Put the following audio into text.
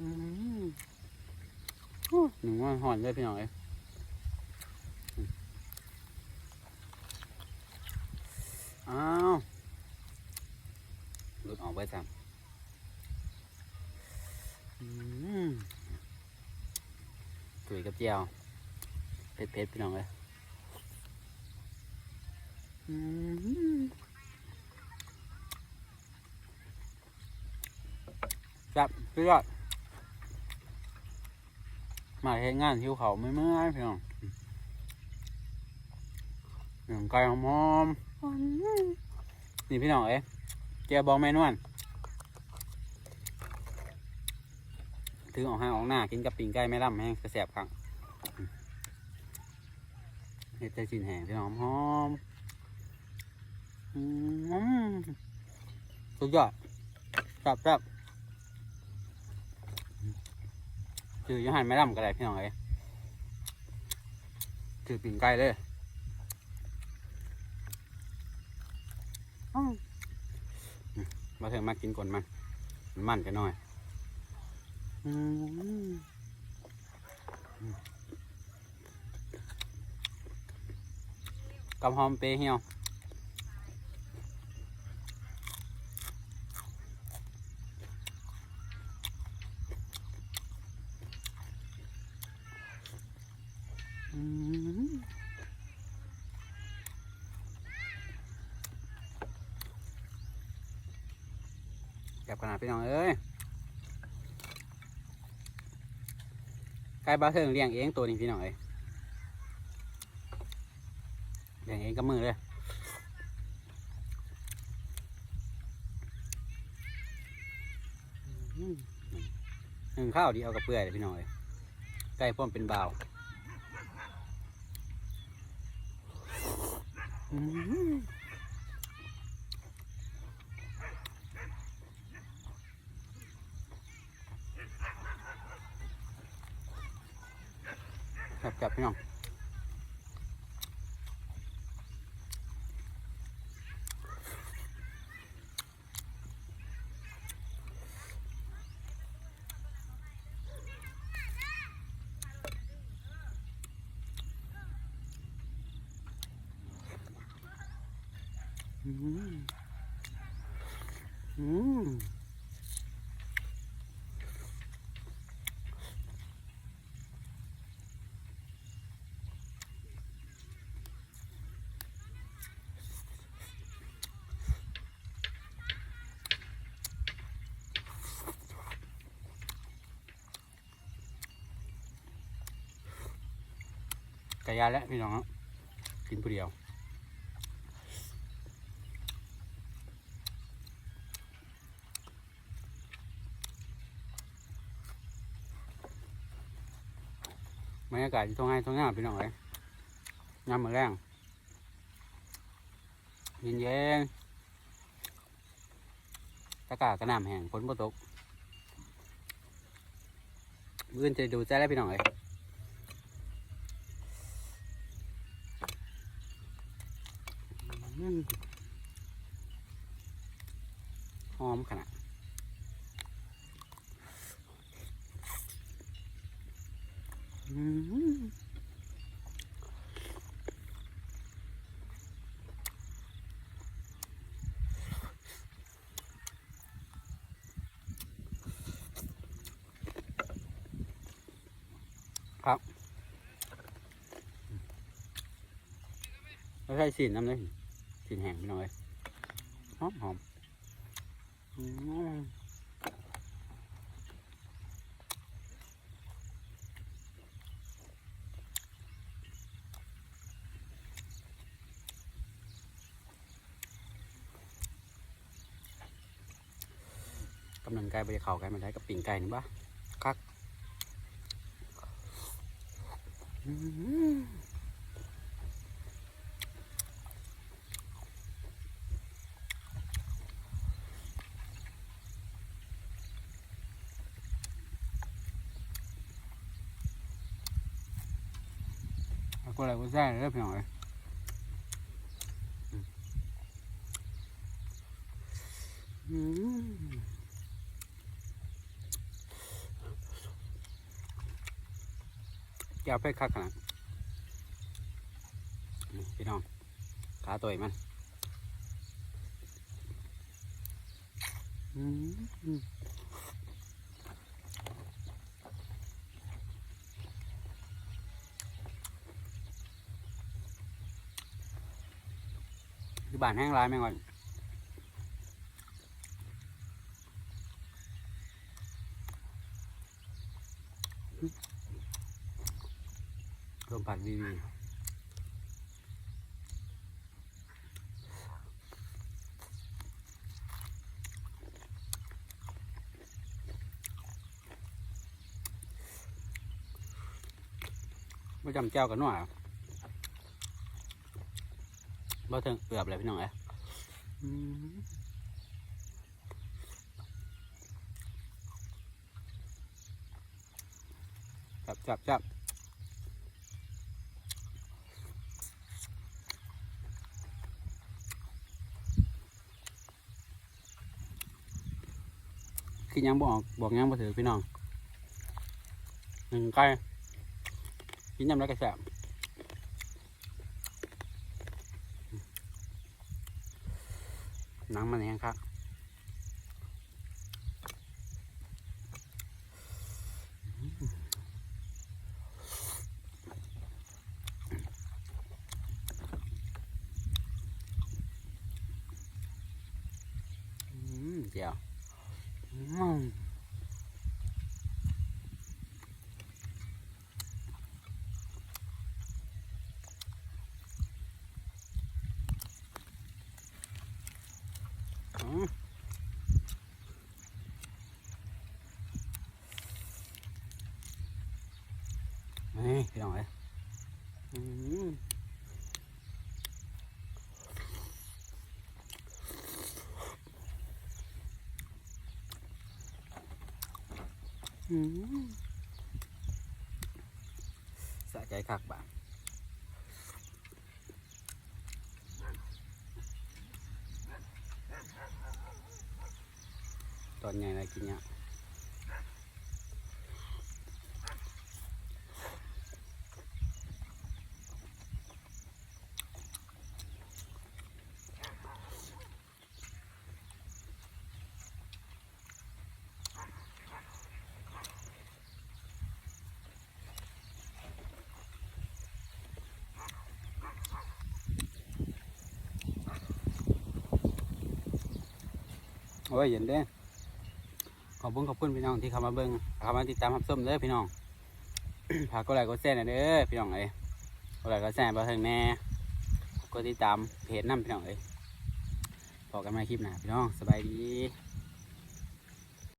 หนึ่งว่าหอนเลยพี่น้องเอ้ยอ้าวหลุดออกไปจ้ะอืมตุ๋ยกับเจียวเผ็ดๆพี่น้องเลยจับพี่ยอด มาเฮ็ดงานหิวเขาไม่เมื่อยพี่น้องหนังไก่หอมๆนี่พี่น้องเอ้ยเจียบองแม่นวลถือออกห้างออกหน้ากินกับปิ่งไก่แม่ล่ำแห้งกระแสบครั้งเฮ็ดใจสินแห้งพี่น้องหอมอืมสุดยอดจับจับ คืออยูหันไม่ร่ำก็ได้พี่น้องเอ้ยคือปิ่งไก่เลยอ้าวอืมมาเถอะมากินก่อนมัน มันมันกันหน่อยอืมอืมกับหอมเปรี้ยวเหี่ยวอืมแก็บขนาดพี่น้องเอ้ยไก่บาเทิงเลี้ยงเองตัวนี้พี่น้องเอ้ยเลี้ยงเองกับมือเลยหนึ่งข้าวเดียวกับเปื่อยเลยพี่น้องเอ้ยไก่พ่อมเป็นบ่าว อืมจับจับพี่น้อง กระยาแล้วพี่น้องครับกินผู้เดียว บรรยากาศที่ท้องให้ท้องงามพี่น้องเลยงามเหมือนแรงเย็นเย็นตะกากระนำแห้งฝนบ่ตกมื้อนจะดูใจแล้วพี่น้องเลยหอมขนาด อืม ครับไม่ใช่สีน้ำเลยสีแห้งไปหน่อยหอมหอมำลังไก่ไปเข่าไก่มาได้กับปิ่งไก่นี่บ้าคักอืมเอากูอะไรกูแซ่เริ่มหน่อยอืม ก้วเพชรคักขนาดพี่น้อง ขาตัวมันอืมที่บ้านแห้งร้ายแม่งก่อน ลมผัดวีวีไม่จำเจ้ากันหน่อยบ่ถึงเกือบเลยพี่น้องเอ้ยอืมจับจับจับ คือยังบอกบอกยังบ่ถือพี่น้องหนึ่งไก่กินยำแล้วก็แซ่บหนังมันแห้งครับอืมเจียว อืมอืมนี่พี่น้องเอ้ยอืม อืมสะใจคักบ่าตอนใหญ่เลยกินเนี่ยง โอ้ยเย็นเด้ขอบคุณขอบคุณพี่น้องที่เข้ามาเบิ่งเข้ามาติดตามรับชมเด้อพี่น้องพากก็ไลค์ก็แซ่หน่อยเด้อพี่น้องเอ้ยก็ไลค์ก็แซ่ดมาถึงแน่ก็ติดตามเพจน้ำพี่น้องเอ้ยพอกันใหม่คลิปหน้าพี่น้องสบายดี